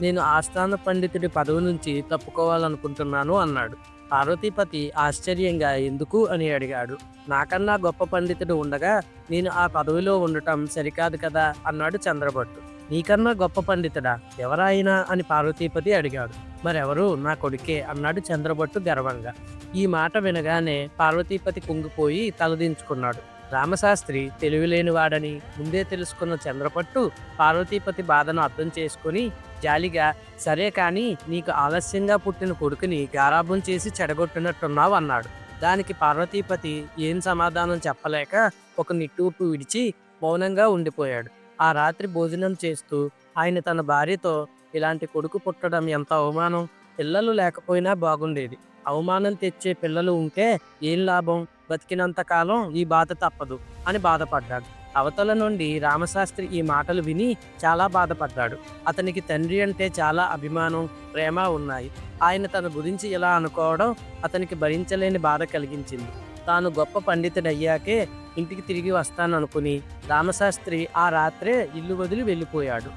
నేను ఆస్థాన పండితుడి పదవి నుంచి తప్పుకోవాలనుకుంటున్నాను అన్నాడు. పార్వతీపతి ఆశ్చర్యంగా ఎందుకు అని అడిగాడు. నాకన్నా గొప్ప పండితుడు ఉండగా నేను ఆ పదవిలో ఉండటం సరికాదు కదా అన్నాడు చంద్రభట్టు. నీకన్నా గొప్ప పండితుడా? ఎవరాయినా అని పార్వతీపతి అడిగాడు. మరెవరు? నా కొడుకే అన్నాడు చంద్రభట్టు గర్వంగా. ఈ మాట వినగానే పార్వతీపతి కుంగిపోయి తలదించుకున్నాడు. రామశాస్త్రి తెలివిలేనివాడని ముందే తెలుసుకున్న చంద్రపట్టు పార్వతీపతి బాధను అర్థం చేసుకుని జాలిగా సరే కానీ నీకు ఆలస్యంగా పుట్టిన కొడుకుని గారాభం చేసి చెడగొట్టినట్టున్నావు అన్నాడు. దానికి పార్వతీపతి ఏం సమాధానం చెప్పలేక ఒక నిట్టూపు విడిచి మౌనంగా ఉండిపోయాడు. ఆ రాత్రి భోజనం చేస్తూ ఆయన తన భార్యతో ఇలాంటి కొడుకు పుట్టడం ఎంత అవమానం? పిల్లలు లేకపోయినా బాగుండేది. అవమానం తెచ్చే పిల్లలు ఉంటే ఏం లాభం? బతికినంత కాలం ఈ బాధ తప్పదు అని బాధపడ్డాడు. అవతల నుండి రామశాస్త్రి ఈ మాటలు విని చాలా బాధపడ్డాడు. అతనికి తండ్రి అంటే చాలా అభిమానం ప్రేమ ఉన్నాయి. ఆయన తన గురించి ఇలా అనుకోవడం అతనికి భరించలేని బాధ కలిగించింది. తాను గొప్ప పండితుడయ్యాకే ఇంటికి తిరిగి వస్తాననుకుని రామశాస్త్రి ఆ రాత్రే ఇల్లు వదిలి వెళ్ళిపోయాడు.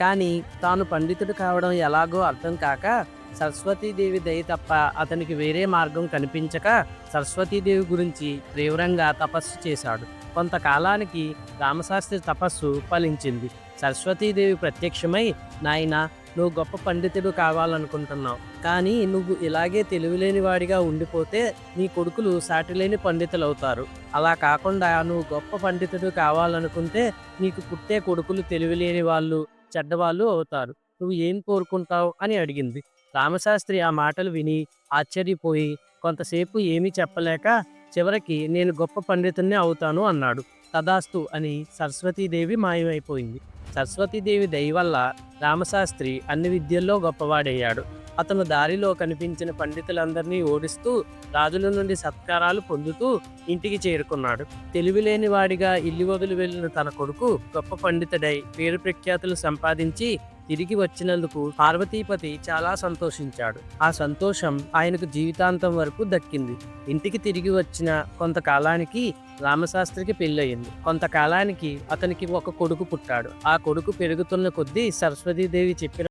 కానీ తాను పండితుడు కావడం ఎలాగో అర్థం కాక సరస్వతీదేవి దయ తప్ప అతనికి వేరే మార్గం కనిపించక సరస్వతీదేవి గురించి తీవ్రంగా తపస్సు చేశాడు. కొంతకాలానికి రామశాస్త్రి తపస్సు ఫలించింది. సరస్వతీదేవి ప్రత్యక్షమై నాయన నువ్వు గొప్ప పండితుడు కావాలనుకుంటున్నావు. కానీ నువ్వు ఇలాగే తెలివిలేని వాడిగా ఉండిపోతే నీ కొడుకులు సాటిలేని పండితులు అవుతారు అలా కాకుండా నువ్వు గొప్ప పండితుడు కావాలనుకుంటే నీకు పుట్టే కొడుకులు తెలివిలేని వాళ్ళు చెడ్డవాళ్ళు అవుతారు. నువ్వు ఏం కోరుకుంటావు? అని అడిగింది. రామశాస్త్రి ఆ మాటలు విని ఆశ్చర్యపోయి కొంతసేపు ఏమీ చెప్పలేక చివరికి నేను గొప్ప పండితున్నే అవుతాను అన్నాడు. తదాస్తు అని సరస్వతీదేవి మాయమైపోయింది. సరస్వతీదేవి దయ వల్ల రామశాస్త్రి అన్ని విద్యల్లో గొప్పవాడయ్యాడు. అతను దారిలో కనిపించిన పండితులందరినీ ఓడిస్తూ రాజుల నుండి సత్కారాలు పొందుతూ ఇంటికి చేరుకున్నాడు. తెలివిలేని వాడిగా ఇల్లు వదిలి వెళ్ళిన తన కొడుకు గొప్ప పండితుడై పేరు ప్రఖ్యాతులు సంపాదించి తిరిగి వచ్చినందుకు పార్వతీపతి చాలా సంతోషించాడు. ఆ సంతోషం ఆయనకు జీవితాంతం వరకు దక్కింది. ఇంటికి తిరిగి వచ్చిన కొంతకాలానికి రామశాస్త్రికి పెళ్ళయింది. కొంతకాలానికి అతనికి ఒక కొడుకు పుట్టాడు. ఆ కొడుకు పెరుగుతున్న కొద్దీ సరస్వతీదేవి చెప్పిన